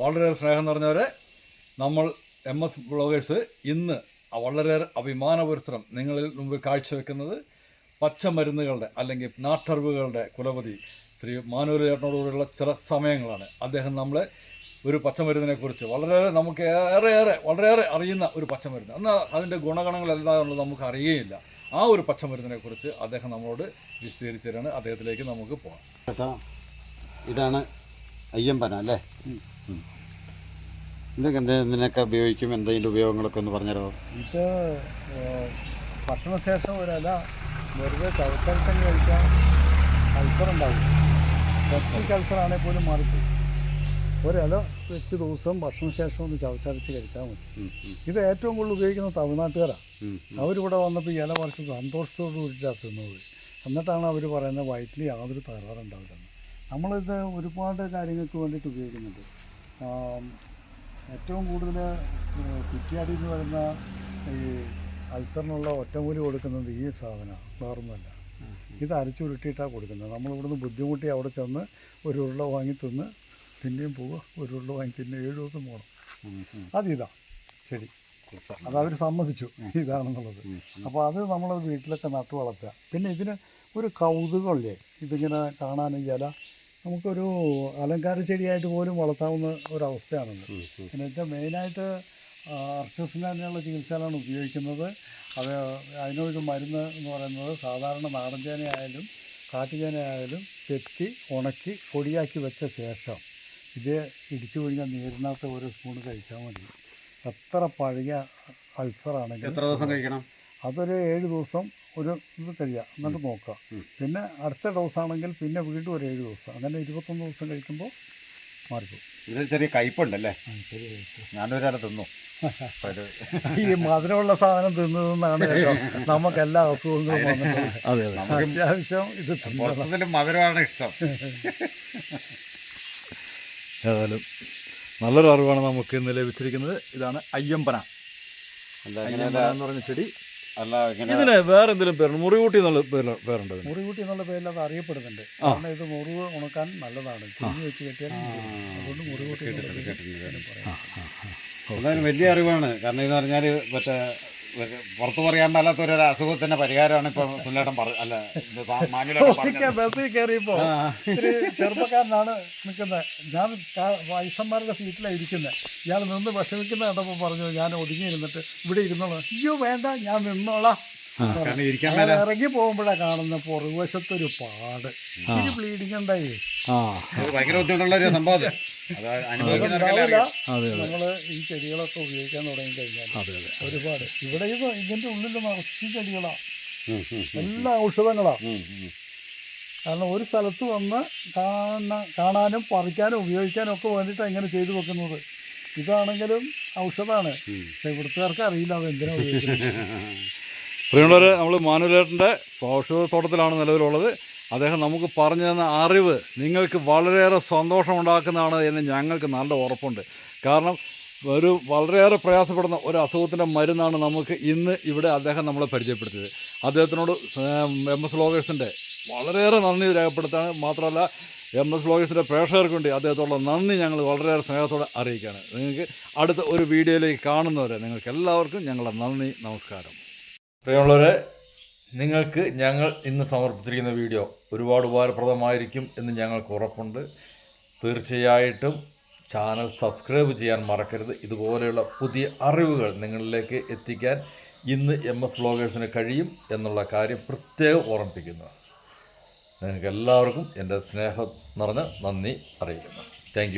വളരെ സ്നേഹം നിറഞ്ഞവരെ നമ്മൾ എം എസ് ബ്ലോഗേഴ്സ് ഇന്ന് വളരെയേറെ അഭിമാനപുരസ്സരം നിങ്ങളിൽ മുമ്പിൽ കാഴ്ചവെക്കുന്നത് പച്ചമരുന്നുകളുടെ അല്ലെങ്കിൽ നാട്ടറിവുകളുടെ കുലപതി ശ്രീ മാനൂര് ചേട്ടനോടുകൂടിയുള്ള ചില സമയങ്ങളാണ്. അദ്ദേഹം നമ്മളെ ഒരു പച്ചമരുന്നിനെക്കുറിച്ച് വളരെയേറെ നമുക്ക് ഏറെയേറെ വളരെയേറെ അറിയുന്ന ഒരു പച്ചമരുന്ന്. എന്നാൽ അതിന്റെ ഗുണഗണങ്ങളെല്ലാം നമുക്ക് അറിയുകയില്ല ആ ഒരു പച്ചമരുന്നിനെക്കുറിച്ച് അദ്ദേഹം നമ്മളോട് വിശദീകരിച്ചു തരാണ്. അദ്ദേഹത്തിലേക്ക് നമുക്ക് പോകാം. ചേട്ടാ ഇതാണ് അയ്യമ്പന അല്ലേ. ഇതൊക്കെ എന്ത് ഇതിനൊക്കെ ഉപയോഗിക്കും? എന്തെങ്കിലും ഉപയോഗങ്ങളൊക്കെ ഒന്ന് പറഞ്ഞുതരാമോ ഇത് ഭക്ഷണശേഷം ഒരല വെറുതെ ചവച്ചാൽ തന്നെ കഴിക്കാൻ കൾച്ചർ ഉണ്ടാവും ഭക്ഷണ കൾച്ചർ ആണെങ്കിൽ പോലും മാറിപ്പോയി. ഒരല വെച്ച് ദിവസം ഭക്ഷണശേഷം ഒന്ന് ചവച്ചരച്ച് കഴിച്ചാൽ മതി. ഇത് ഏറ്റവും കൂടുതൽ ഉപയോഗിക്കുന്ന തമിഴ്നാട്ടുകാരാണ്. അവരിവിടെ വന്നപ്പോൾ ഈ ഇല പറിച്ച് സന്തോഷത്തോടു കൂടിയിട്ടാണ് തിന്നത്. എന്നിട്ടാണ് അവർ പറയുന്നത് വയറ്റിൽ യാതൊരു തകരാറുണ്ടാവില്ലെന്ന് നമ്മളിത് ഒരുപാട് കാര്യങ്ങൾക്ക് വേണ്ടിയിട്ട് ഉപയോഗിക്കുന്നുണ്ട്. ഏറ്റവും കൂടുതൽ കുറ്റിയാടി എന്ന് പറയുന്ന ഈ അൾസറിനുള്ള ഒറ്റമൂലി കൊടുക്കുന്നത് ഈ സാധനമാണ് വേറൊന്നുമല്ല. ഇത് അരച്ചുരുട്ടിയിട്ടാണ് കൊടുക്കുന്നത്. നമ്മളിവിടുന്ന് ബുദ്ധിമുട്ടി അവിടെ ചെന്ന് ഒരു ഉരുള വാങ്ങി തിന്ന് പിന്നെയും പോവുക ഒരു ഉരുള വാങ്ങി തിന്ന് ഏഴ് ദിവസം പോകണം. അതിതാ. ചെടി അതവർ സമ്മതിച്ചു. ഇതാണെന്നുള്ളത്. അപ്പോൾ അത് നമ്മൾ വീട്ടിലൊക്കെ നട്ടു വളർത്തുക. പിന്നെ ഇതിന് ഒരു കൗതുകമില്ലേ ഇതിങ്ങനെ കാണാൻ ഇല നമുക്കൊരു അലങ്കാര ചെടിയായിട്ട് പോലും വളർത്താവുന്ന ഒരവസ്ഥയാണത്. എന്നുവെച്ചാൽ മെയിനായിട്ട് അർച്ചസിന് തന്നെയുള്ള ചികിത്സകളാണ് ഉപയോഗിക്കുന്നത്. അത് അതിനൊരു മരുന്ന് എന്ന് പറയുന്നത് സാധാരണ നാടൻ ചേനയായാലും കാട്ടുചേനയായാലും ചെത്തി ഉണക്കി പൊടിയാക്കി വെച്ച ശേഷം ഇത് ഇടിച്ചു കഴിഞ്ഞാൽ നീരിനകത്ത് ഒരു സ്പൂൺ കഴിച്ചാൽ മതി. എത്ര പഴയ അൾസറാണെങ്കിലും എത്ര ദിവസം കഴിക്കണം? അതൊരു ഏഴ് ദിവസം ഒരു ഇത് കഴിയുക എന്നിട്ട് നോക്കുക. പിന്നെ അടുത്ത ഡോസാണെങ്കിൽ പിന്നെ വീണ്ടും ഒരു ഏഴ് ദിവസം. അങ്ങനെ ഇരുപത്തൊന്ന് ദിവസം കഴിക്കുമ്പോൾ മാറിപ്പോകും. ഇതിൽ ചെറിയ കയ്പുണ്ടല്ലേ? ഞാനൊരാളെ തിന്നു. ഈ മധുരമുള്ള സാധനം തിന്നതെന്നാണ് കേട്ടോ. നമുക്ക് എല്ലാ അസുഖങ്ങളും വന്നിട്ടുള്ളത് അതെ അതെ. നമുക്ക് അത്യാവശ്യം ഇത് മധുരമാണ് ഇഷ്ടം. ഏതായാലും നല്ലൊരു അറിവാണ് നമുക്ക് ഇന്ന് ലഭിച്ചിരിക്കുന്നത്. ഇതാണ് അയ്യമ്പന. എന്ന് പറഞ്ഞ ചെടി. ഇതിന് വേറെ എന്തെങ്കിലും പേരുണ്ട്? മുറികൂട്ടി എന്നുള്ള പേര് പേരുണ്ട്. മുറികൂട്ടി എന്നുള്ള പേരിൽ അത് അറിയപ്പെടുന്നുണ്ട്. കാരണം ഇത് മുറിവ് ഉണക്കാൻ നല്ലതാണ്. ചീഞ്ഞ് വെച്ച് കെട്ടിയാൽ. അതുകൊണ്ട് മുറികൂട്ടി കേട്ടിട്ടുണ്ട്, കേട്ടിട്ടുണ്ട്, വലിയ അറിവാണ്. കാരണം എന്ന് പറഞ്ഞാൽ മറ്റേ പുറത്ത് പറയാൻ മേലാത്ത ഒരു അസുഖത്തിന്റെ പരിഹാരമാണ് ഇപ്പൊ സുല്ലേട്ടൻ അല്ല. ബസ്സിൽ കയറിയപ്പോ ചെറുപ്പക്കാരനാണ് നിൽക്കുന്നത്. ഞാൻ വയസ്സന്മാരുടെ സീറ്റിലാണ് ഇരിക്കുന്നത് ഇയാൾ നിന്ന് വിഷമിക്കുന്ന കണ്ടപ്പോൾ പറഞ്ഞു ഞാൻ ഒതുങ്ങി ഇരുന്നിട്ട് ഇവിടെ ഇരുന്നോളാം. അയ്യോ വേണ്ട ഞാൻ നിന്നോളാം. ഇറങ്ങി പോകുമ്പോഴാ കാണുന്ന പുറകുവശത്തൊരു പാട്. ഇതിന് ബ്ലീഡിങ് ഉണ്ടായി ഭയങ്കര ബുദ്ധിമുട്ടുള്ള ഒരു സംഭവം നമ്മൾ ഈ ചെടികളൊക്കെ ഉപയോഗിക്കാൻ തുടങ്ങി കഴിഞ്ഞാൽ ഒരുപാട്. ഇവിടെ ഇതിന്റെ ഉള്ളിൽ നിറച്ച് ചെടികളാ. എല്ലാ ഉം. കാരണം ഒരു സ്ഥലത്ത് വന്ന് കാണാൻ കാണാനും പറിക്കാനും ഉപയോഗിക്കാനും ഒക്കെ വേണ്ടിയിട്ടാണ് ഇങ്ങനെ ചെയ്തു വെക്കുന്നത്. ഇതാണെങ്കിലും ഔഷധമാണ്. പക്ഷെ ഇവിടുത്തുകാർക്ക് അറിയില്ല അത് എന്തിനാ ഉപയോഗിക്കുന്നത്. പ്രിയമുള്ളവരെ നമ്മൾ മാനുലേട്ടന്റെ ഔഷധത്തോട്ടത്തിലാണ് നിലവിലുള്ളത്. അദ്ദേഹം നമുക്ക് പറഞ്ഞു തന്ന അറിവ് നിങ്ങൾക്ക് വളരെയേറെ സന്തോഷമുണ്ടാക്കുന്നതാണ് എന്ന് ഞങ്ങൾക്ക് നല്ല ഉറപ്പുണ്ട്. കാരണം ഒരു വളരെയേറെ പ്രയാസപ്പെടുന്ന ഒരു അസുഖത്തിന്റെ മരുന്നാണ് നമുക്ക് ഇന്ന് ഇവിടെ അദ്ദേഹം നമ്മളെ പരിചയപ്പെടുത്തിയത്. അദ്ദേഹത്തിനോട് എം എസ് ലോകേഴ്സിന്റെ വളരെയേറെ നന്ദി രേഖപ്പെടുത്താണ് മാത്രമല്ല എം എസ് ലോകേഴ്സിന്റെ പ്രേക്ഷകർക്ക് വേണ്ടി അദ്ദേഹത്തോടുള്ള നന്ദി ഞങ്ങൾ വളരെയേറെ സ്നേഹത്തോടെ അറിയിക്കുകയാണ്. നിങ്ങൾക്ക് അടുത്ത ഒരു വീഡിയോയിലേക്ക് കാണുന്നവരെ നിങ്ങൾക്ക് എല്ലാവർക്കും ഞങ്ങളുടെ നന്ദി നമസ്കാരം. പ്രിയമുള്ളവരെ നിങ്ങൾക്ക് ഞങ്ങൾ ഇന്ന് സമർപ്പിച്ചിരിക്കുന്ന വീഡിയോ ഒരുപാട് ഉപകാരപ്രദമായിരിക്കും എന്ന് ഞങ്ങൾക്ക് ഉറപ്പുണ്ട്. തീർച്ചയായിട്ടും ചാനൽ സബ്സ്ക്രൈബ് ചെയ്യാൻ മറക്കരുത്. ഇതുപോലെയുള്ള പുതിയ അറിവുകൾ നിങ്ങളിലേക്ക് എത്തിക്കാൻ ഇന്ന് എം എസ് വ്ളോഗേഴ്സിന് കഴിയും എന്നുള്ള കാര്യം പ്രത്യേകം ഓർമ്മിപ്പിക്കുന്നു. നിങ്ങൾക്ക് എല്ലാവർക്കും എന്റെ സ്നേഹം നിറഞ്ഞ നന്ദി അറിയിക്കുന്നു. താങ്ക്